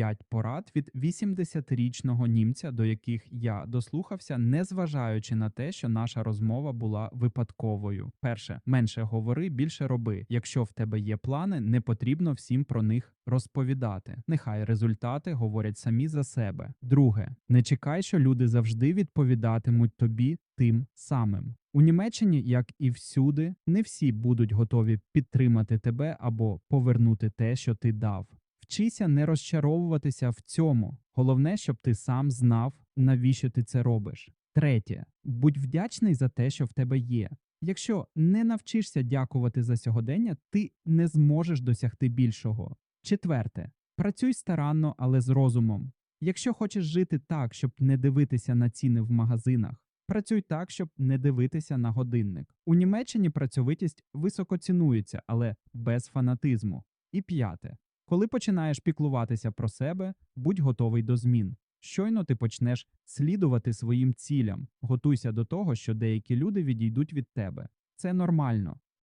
5 порад від 80-річного німця, до яких я дослухався, незважаючи на те, що наша розмова була випадковою. Перше, менше говори, більше роби. Якщо в тебе є плани, не потрібно всім про них розповідати. Нехай результати говорять самі за себе. Друге, не чекай, що люди завжди відповідатимуть тобі тим самим. У Німеччині, як і всюди, не всі будуть готові підтримати тебе або повернути те, що ти дав. Вчися не розчаровуватися в цьому. Головне, щоб ти сам знав, навіщо ти це робиш. Третє, будь вдячний за те, що в тебе є. Якщо не навчишся дякувати за сьогодення, ти не зможеш досягти більшого. Четверте, працюй старанно, але з розумом. Якщо хочеш жити так, щоб не дивитися на ціни в магазинах, працюй так, щоб не дивитися на годинник. У Німеччині працьовитість високо цінується, але без фанатизму. І п'яте, коли починаєш піклуватися про себе, будь готовий до змін. Щойно ти почнеш слідувати своїм цілям, готуйся до того, що деякі люди відійдуть від тебе. Це нормально.